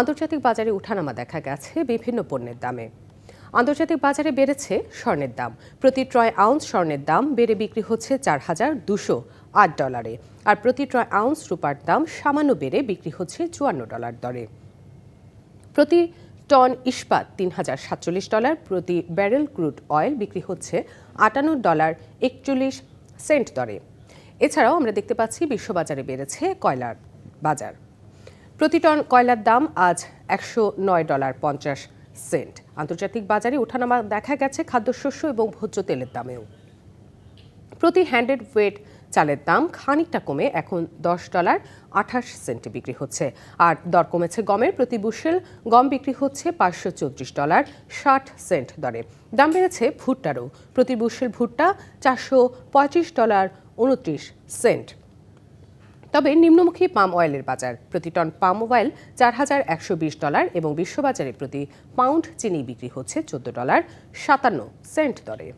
আন্তর্জাতিক বাজারে উঠানামা দেখা গেছে বিভিন্ন পণ্যের দামে। আন্তর্জাতিক বাজারে বেড়েছে স্বর্ণের দাম। প্রতি ট্রয় আউন্স স্বর্ণের দাম বেড়ে বিক্রি হচ্ছে চার হাজার দুশো আট ডলারে। আর প্রতি ট্রয় আউন্স রূপার দাম সামান্য বেড়ে বিক্রি হচ্ছে চুয়ান্ন ডলার দরে। প্রতি টন ইস্পাত তিন হাজার সাতচল্লিশ ডলার, প্রতি ব্যারেল ক্রুড অয়েল বিক্রি হচ্ছে আটান্ন ডলার একচল্লিশ সেন্ট দরে। এছাড়াও আমরা দেখতে পাচ্ছি বিশ্ববাজারে বেড়েছে কয়লার বাজার। প্রতি টন কয়লার দাম আজ একশো নয় ডলার পঞ্চাশ সেন্ট। আন্তর্জাতিক বাজারে ওঠানামা দেখা গেছে খাদ্যশস্য এবং ভোজ্য তেলের দামেও। প্রতি হ্যান্ডেড ওয়েট চালের দাম খানিকটা কমে এখন দশ ডলার আঠাশ সেন্টে বিক্রি হচ্ছে। আর দর কমেছে গমের প্রতি বুশেল গম বিক্রি হচ্ছে পাঁচশো চৌত্রিশ ডলার ষাট সেন্ট দরে। দাম বেড়েছে ভুট্টারও, প্রতি বুশেল ভুট্টা চারশো পঁয়ত্রিশ ডলার উনত্রিশ সেন্ট। তবে নিম্নমুখী পাম অয়েলের বাজার। প্রতি টন পাম অয়েল চার হাজার একশো বিশ ডলার এবং বিশ্ববাজারে প্রতি পাউন্ড চিনি বিক্রি হচ্ছে চোদ্দ ডলার সাতান্ন সেন্ট দরে।